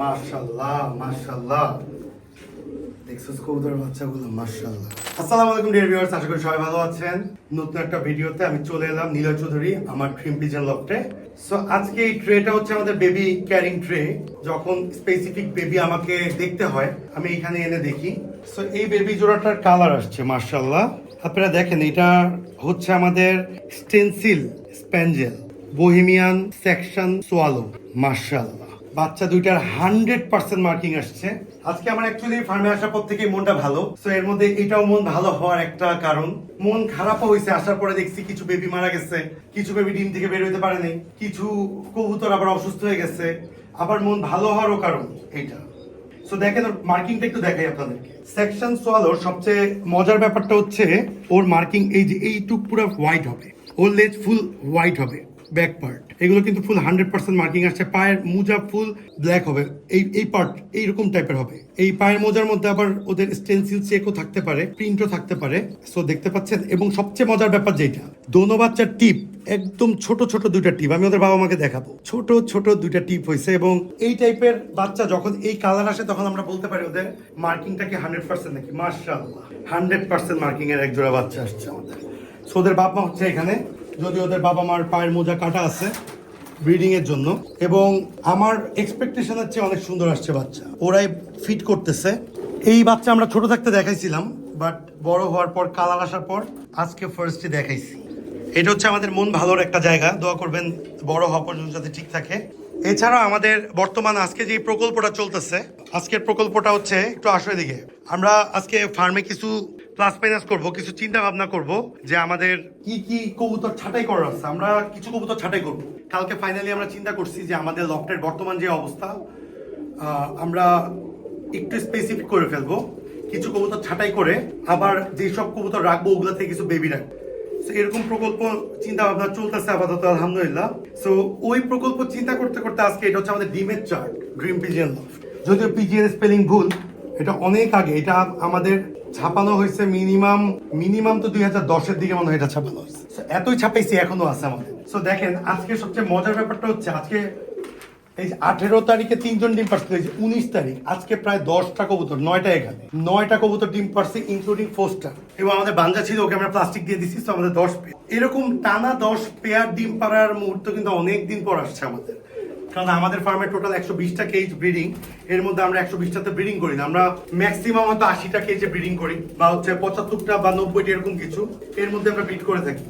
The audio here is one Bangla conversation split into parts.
মাশাল্লাহ মাশাল্লাহ দেখছিস কবুতরের বাচ্চাগুলো মাশাল্লাহ আসসালামু আলাইকুম ডিয়ার ভিউয়ার্স আশা করি সবাই ভালো আছেন। নতুন একটা ভিডিওতে আমি চলে এলাম, নীলয় চৌধুরী, আমার ড্রিম পিজন লফটে সো আজকে এই ট্রেটা হচ্ছে আমাদের বেবি ক্যারিং ট্রে যখন স্পেসিফিক বেবি আমাকে দেখতে হয়, আমি এখানে এনে দেখি। সো এই বেবি জোড়াটার কালার আসছে মাশাল্লাহ আপনারা দেখেন, এটা হচ্ছে আমাদের stencil spangle Bohemian Saxon swallow মার্শাল্লাহ বাচ্চা দুইটার হান্ড্রেড পার্সেন্ট মার্কিং আসছে। আজকে আমার অ্যাকচুয়ালি ফার্মে আসার পর থেকে মনটা ভালো। তো এর মধ্যে এটাও মন ভালো হওয়ার একটা কারণ। মন খারাপও হয়েছে, আসার পরে দেখছি কিছু বেবি মারা গেছে। কিছু বেবি ডিম থেকে বের হতে পারেনি কিছু কবুতর আবার অসুস্থ হয়ে গেছে। আবার মন ভালো হওয়ারও কারণ এইটা। সো দেখেন, ওর মার্কিংটা একটু দেখাই আপনাদেরকে। সেকশন সোয়ালোর সবচেয়ে মজার ব্যাপারটা হচ্ছে, ওর মার্কিং এই যে, এইটুক পুরো হোয়াইট হবে। ওর লেজ ফুল হোয়াইট হবে। ব্যাক পার্ট এগুলো কিন্তু ফুল হান্ড্রেড পার্সেন্ট মার্কিং আসছে। পায়ের মোজা ফুল ব্ল্যাক হবে। এই এই পার্ট এইরকম টাইপের হবে। এই পায়ের মোজার মধ্যে আবার ওদের স্টেনসিল চেকও থাকতে পারে প্রিন্টও থাকতে পারে। সো দেখতে পাচ্ছেন? এবং সবচেয়ে মজার ব্যাপার যেটা, দোনো বাচ্চার টিপ একদম ছোট ছোট দুইটা টিপ আমি ওদের বাবা মাকে দেখাবো। ছোট ছোট দুইটা টিপ হয়েছে এবং এই টাইপের বাচ্চা যখন এই কালার আসে, তখন আমরা বলতে পারি ওদের মার্কিংটা কি হান্ড্রেড পার্সেন্ট নাকি? মার্শাল্লাহ হান্ড্রেড পার্সেন্ট মার্কিং এর এক জোড়া বাচ্চা আসছে আমাদের। সো ওদের বাবা মা হচ্ছে এখানে। যদি ওদের বাবা মার পায়ের মোজা কাটা আছে ব্রিডিং এর জন্য। এবং আমার এক্সপেকটেশনের চেয়ে অনেক সুন্দর আসছে বাচ্চা। ওরাই ফিট করতেছে। এই বাচ্চা আমরা ছোট থাকতে দেখাইছিলাম বাট বড় হওয়ার পর, কালার আসার পর, আজকে ফার্স্টে দেখাইছি। এটা হচ্ছে আমাদের মন ভালোর একটা জায়গা। দোয়া করবেন বড় হওয়া পর্যন্ত যাতে ঠিক থাকে। এছাড়া আমাদের বর্তমান আজকে যে প্রকল্পটা চলতেছে, আজকের প্রকল্পটা হচ্ছে একটু আসলে দিকে। আমরা আজকে ফার্মে কিছু প্লাস মাইনাস করব কিছু চিন্তা ভাবনা করব যে আমাদের কি কি কবুতর ছাঁটাই করার আছে। আমরা কিছু কবুতর ছাঁটাই করব। কালকে ফাইনালি আমরা চিন্তা করছি যে আমাদের লফটের বর্তমান যে অবস্থা আমরা একটু স্পেসিফিক করে ফেলব। কিছু কবুতর ছাঁটাই করে আবার যেসব কবুতর রাখব ওগুলো থেকে কিছু বেবি রাখব। So, এরকম প্রকল্প চিন্তা ভাবনা চলতেছে আপাতত আলহামদুলিল্লাহ। সো ওই প্রকল্প চিন্তা করতে করতে আজকে এটা হচ্ছে আমাদের ডিমের চার্ট ড্রিম পিজিএন যদিও পিজিএন স্পেলিং ভুল এটা অনেক আগে, এটা আমাদের ছাপানো হয়েছে মিনিমাম মিনিমাম তো দুই হাজার দশের দিকে মনে হয় এটা ছাপানো হয়েছে। এতই ছাপাইছি এখনও আছে আমাদের। সো দেখেন, আজকে সবচেয়ে মজার ব্যাপারটা হচ্ছে আজকে এই আঠেরো তারিখে তিনজন ডিম পারছে যে উনিশ তারিখ, আজকে প্রায় দশটা কবুতর নয়টা এখানে। নয়টা কবুতর ডিম পারছে ইনক্লুডিং ফোস্টার এবং আমাদের বাঞ্জা ছিল, ওকে আমরা প্লাস্টিক দিয়ে দিচ্ছি তো আমাদের দশ পেয়ার এরকম টানা দশ পেয়ার ডিম পাড়ার মুহূর্ত কিন্তু অনেক দিন পর আসছে আমাদের। কারণ আমাদের ফার্মে টোটাল একশো বিশটা কেজ ব্রিডিং এর মধ্যে আমরা একশো বিশটাতে ব্রিডিং করি না। আমরা ম্যাক্সিমাম হয়তো আশিটা কেজে ব্রিডিং করি, বা হচ্ছে পঁচাত্তরটা বা নব্বইটা এরকম কিছু, এর মধ্যে আমরা ব্রিড করে থাকি।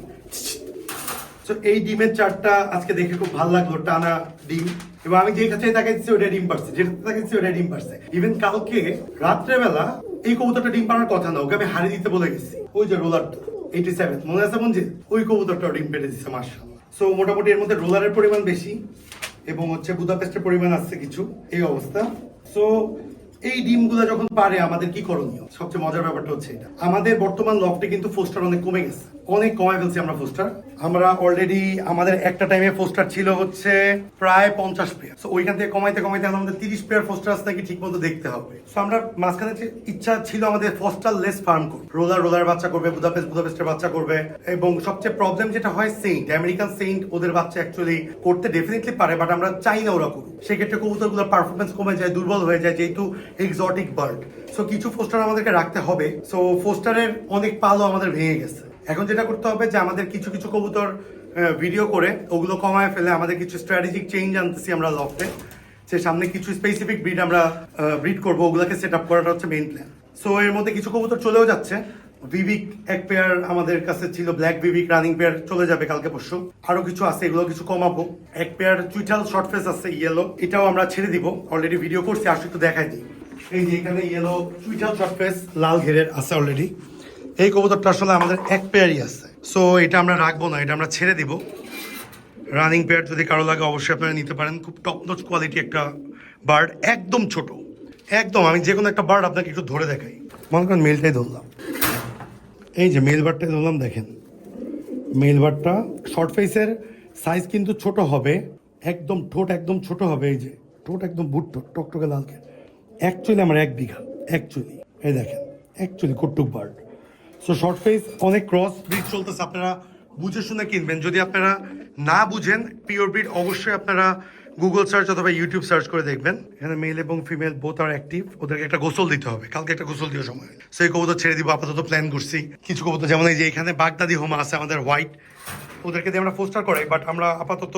তো এই ডিমের চারটা আজকে দেখে খুব ভালো লাগল, টানা ডিম। এবং আমি যে কাছে তাকাইছি ওটা ডিম পারছে যেটা তাকাইছি ওটা ডিম পারছে ইভেন কালকে রাত্রেবেলা এই কবুতরটা ডিম পাড়ার কথা না, ওকে আমি হারিয়ে দিতে বলে গেছি। ওই যে রোলারটা এইটি সেভেন মনে আছে মঞ্জিত ওই কবুতরটা ডিম পেড়ে দিচ্ছে মার্শাল্লাহ সো মোটামুটি এর মধ্যে রোলারের পরিমাণ বেশি। এবং হচ্ছে বুদাপেস্টের পরিমাণ আসছে কিছু, এই অবস্থা। সো এই ডিমগুলো যখন পারে, আমাদের কি করণীয়? সবচেয়ে মজার ব্যাপারটা হচ্ছে এটা। আমাদের বর্তমান লকটে কিন্তু ফোস্টার অনেক কমে গেছে। অনেক কমায় ফেলছি আমরা ফোস্টার আমরা অলরেডি আমাদের একটা টাইমে ফোস্টার ছিল হচ্ছে প্রায় পঞ্চাশ পেয়ার তো ওইখান থেকে কমাইতে কমাইতে আমাদের তিরিশ পেয়ার ফোস্টার আছে নাকি ঠিক মতো দেখতে হবে। তো আমরা মাঝখানে ইচ্ছা ছিল আমাদের ফোস্টার লেস ফার্ম করবে রোলার রোলার বাচ্চা করবে বুদাপেস্ট বুদাপেস্টের বাচ্চা করবে। এবং সবচেয়ে প্রবলেম যেটা হয় সেইন্ট আমেরিকান সেইন্ট ওদের বাচ্চা অ্যাকচুয়ালি করতে ডেফিনেটলি পারে বাট আমরা চাই না ওরা করুক। সেক্ষেত্রে কবুতরগুলোর পারফরমেন্স কমে যায়, দুর্বল হয়ে যায়, যেহেতু এক্সটিক বার্ড সো কিছু পোস্টার আমাদেরকে রাখতে হবে। সো পোস্টারের অনেক পালও আমাদের ভেঙে গেছে। এখন যেটা করতে হবে যে আমাদের কিছু কিছু কবুতর ভিডিও করে, ওগুলো কমায় ফেলে আমাদের কিছু স্ট্র্যাটেজিক চেঞ্জ আনতেছি আমরা লফটে সে সামনে কিছু স্পেসিফিক ব্রিড আমরা ব্রিড করব, ওগুলোকে সেট আপ করাটা হচ্ছে মেইন প্ল্যান সো এর মধ্যে কিছু কবুতর চলেও যাচ্ছে। ভিভিক এক পেয়ার আমাদের কাছে ছিল ব্ল্যাক ভিভিক রানিং পেয়ার চলে যাবে কালকে পরশু। আরও কিছু আছে, এগুলো কিছু কমাবো। এক পেয়ার চুইটাল শর্ট ফেস আছে ইয়েলো এটাও আমরা ছেড়ে দিব। অলরেডি ভিডিও করছি আসলে একটু দেখাই দিই। এই যে এখানে ইয়েলো চুইটাল শর্ট ফেস লাল ঘেরের আছে অলরেডি এই কবুতরটা আসলে আমাদের এক পেয়ারই আছে। সো এটা আমরা রাখব না, এটা আমরা ছেড়ে দিব। রানিং পেয়ার যদি কারও লাগে, অবশ্যই আপনারা নিতে পারেন। খুব টপ নচ কোয়ালিটি একটা বার্ড একদম ছোট। একদম, আমি যে কোনো একটা বার্ড আপনাকে একটু ধরে দেখাই। মনে করেন মেলটাই ধরলাম। এই যে মেল বার্ডটাই ধরলাম, দেখেন। মেল বার্ডটা শর্ট ফেসের সাইজ কিন্তু ছোট হবে। একদম ঠোঁট একদম ছোট হবে, এই যে। ঠোঁট একদম বুট ঠোঁট, টকটকে লালকে। অ্যাকচুয়ালি আমার এক বিঘা অ্যাকচুয়ালি এই দেখেন অ্যাকচুয়ালি কটুক বার্ড সো শর্ট ফেস অনেক ক্রস ব্রিড চলতেছে। আপনারা বুঝে শুনে কিনবেন। যদি আপনারা না বুঝেন পিওর ব্রিড অবশ্যই আপনারা গুগল সার্চ অথবা ইউটিউব সার্চ করে দেখবেন। এখানে মেল এবং ফিমেল বোথ আর অ্যাক্টিভ ওদেরকে একটা গোসল দিতে হবে। কালকে একটা গোসল দিও সময়। সেই কবুতর ছেড়ে দিব, আপাতত প্ল্যান করছি। কিছু কবুতর, যেমন এই যে এখানে বাগদাদি হোমা আছে, আমাদের হোয়াইট ওদেরকে দিয়ে আমরা পোস্টার করাই। বাট আমরা আপাতত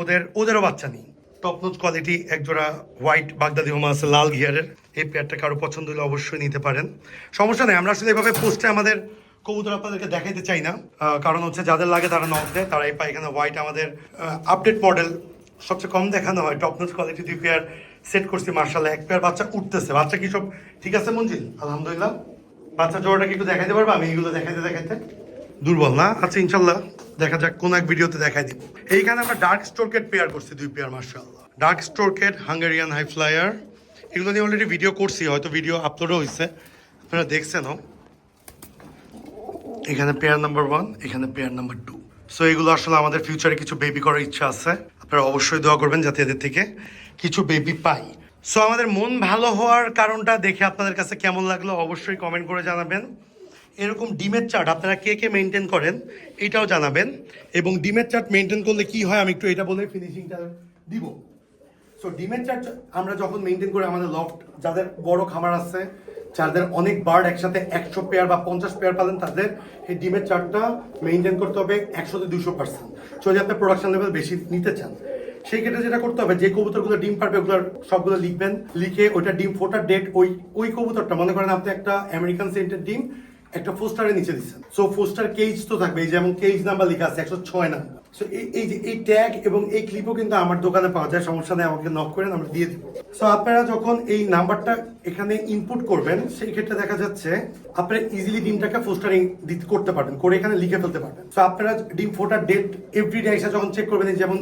ওদের, ওদেরও বাচ্চা নিই। টপ নোজ কোয়ালিটি একজোড়া হোয়াইট বাগদাদি হোমা আছে, লাল ঘিয়ারের এই পেয়ারটা কারও পছন্দ হলে অবশ্যই নিতে পারেন। সমস্যা নেই, আমরা আসলে এভাবে পোস্টে আমাদের কবুতর আপনাদেরকে দেখাইতে চাই না। কারণ হচ্ছে যাদের লাগে তারা নক দেয়, তারা এই পায় এখানে হোয়াইট আমাদের আপডেট মডেল সবচেয়ে কম দেখানো হয়। টপ নোজ কোয়ালিটি দুই পেয়ার সেট করছি মার্শাল এক পেয়ার বাচ্চা উঠতেছে। বাচ্চা কি সব ঠিক আছে মঞ্জিল? আলহামদুলিল্লাহ। বাচ্চা জোড়াটা কি একটু দেখাইতে পারব? আমি এইগুলো দেখাইতে দেখাইতে। দুর্বল না? আচ্ছা ইনশাল্লাহ দেখা যাক কোন এক ভিডিওতে দেখাই দিব। এইখানে আমরা ডার্ক স্টোরকেট পেয়ার করছি দুই পেয়ার মার্শাল্লাহ ডার্ক স্টোরকেট হাঙ্গেরিয়ান হাই ফ্লায়ার এগুলো নিয়ে অলরেডি ভিডিও করছি, হয়তো ভিডিও আপলোডও হয়েছে আপনারা দেখছেনও এখানে পেয়ার নাম্বার ওয়ান এখানে পেয়ার নাম্বার টু সো এগুলো আসলে আমাদের ফিউচারে কিছু বেবি করার ইচ্ছা আছে। আপনারা অবশ্যই দোয়া করবেন যাতে এদের থেকে কিছু বেবি পাই। সো আমাদের মন ভালো হওয়ার কারণটা দেখে আপনাদের কাছে কেমন লাগল অবশ্যই কমেন্ট করে জানাবেন। এরকম ডিমের চার্ট আপনারা কে কে মেনটেন করেন, এটাও জানাবেন। এবং ডিমের চার্ট মেনটেন করলে কি হয়, আমি একটু এটা বলে ফিনিশিংটা দিব। সো ডিমের চার্ট আমরা যখন মেনটেন করি, আমাদের লফট যাদের বড় খামার আছে, যাদের অনেক বার্ড একসাথে একশো পেয়ার বা পঞ্চাশ পেয়ার পালেন, তাদের এই ডিমের চার্টটা মেনটেন করতে হবে একশোতে দুশো পার্সেন্ট সো যদি আপনি প্রোডাকশন লেভেল বেশি নিতে চান, সেই ক্ষেত্রে যেটা করতে হবে, যে কবুতরগুলো ডিম পারবে ওগুলোর সবগুলো লিখবেন, লিখে ওইটা ডিম, ফোটার ডেট ওই ওই কবুতরটা, মনে করেন আপনি একটা আমেরিকান সেন্টের ডিম একটা পোস্টারের নিচে দিচ্ছেন। সো পোস্টার কেজ তো থাকবে, এই যেমন কেজ নাম্বার লেখা আছে, একশো ছয় নাম্বার। সো এই এই যে, এই ট্যাগ এবং এই ক্লিপও কিন্তু আমার দোকানে পাওয়া যায়, সমস্যা নেই, আমাকে নক করেন, আমরা দিয়ে দিব। সো আপনারা যখন এই নাম্বারটা এখানে ইনপুট করবেন, সেই ক্ষেত্রে দেখা যাচ্ছে, আপনারা ইজিলি ডিমটাকে পোস্টারিং করতে পারবেন, করে এখানে লিখে ফেলতে পারবেন। সো আপনারা ডিম ফোটার ডেট এভরি ডে এসে যখন চেক করবেন যেমন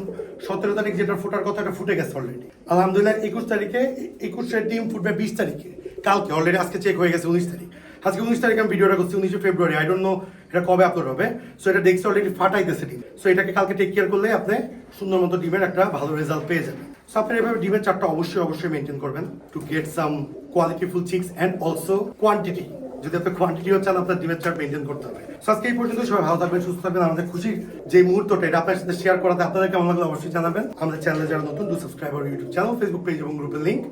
সতেরো তারিখ যেটা ফোটার কথা এটা ফুটে গেছে অলরেডি আলহামদুলিল্লাহ, একুশ তারিখে একুশের ডিম ফুটবে বিশ তারিখে, কালকে অলরেডি আজকে চেক হয়ে গেছে উনিশ তারিখ। আজকে উনিশ তারিখ আমি ভিডিওটা করছি, উনিশে ফেব্রুয়ারি আই ডোন্ট নো এটা কবে আপলোড হবে সো এটা দেখছি অলরেডি ফাটাইতেছে ডিম সো এটাকে কালকে টেক কেয়ার করলে আপনি সুন্দর মতো ডিমের একটা ভালো রেজাল্ট পেয়ে যাবেন। সো আপনি এভাবে ডিমের চারটা অবশ্যই অবশ্যই মেনটেন করবেন to get some qualityful chicks and also quantity যদি আপনি কোয়ান্টিটিও চান, আপনার ডিমের চার্ট মেনটেন করতে হবে। সো আজকে এই পর্যন্ত সবাই ভালো থাকবেন, সুস্থ থাকবেন, আমাদের খুশি যে মুহূর্তটা, এটা আপনার সাথে শেয়ার করাতে আপনাদের কেমন লাগল অবশ্যই জানাবেন। আমাদের চ্যানেলে যারা নতুন দু subscriber YouTube channel Facebook page এবং গ্রুপের লিঙ্ক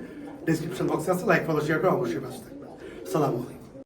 ডিসক্রিপশন বক্সে আছে লাইক ফলো শেয়ার করে অবশ্যই পাশে থাকবেন। সালাম আলাইকুম।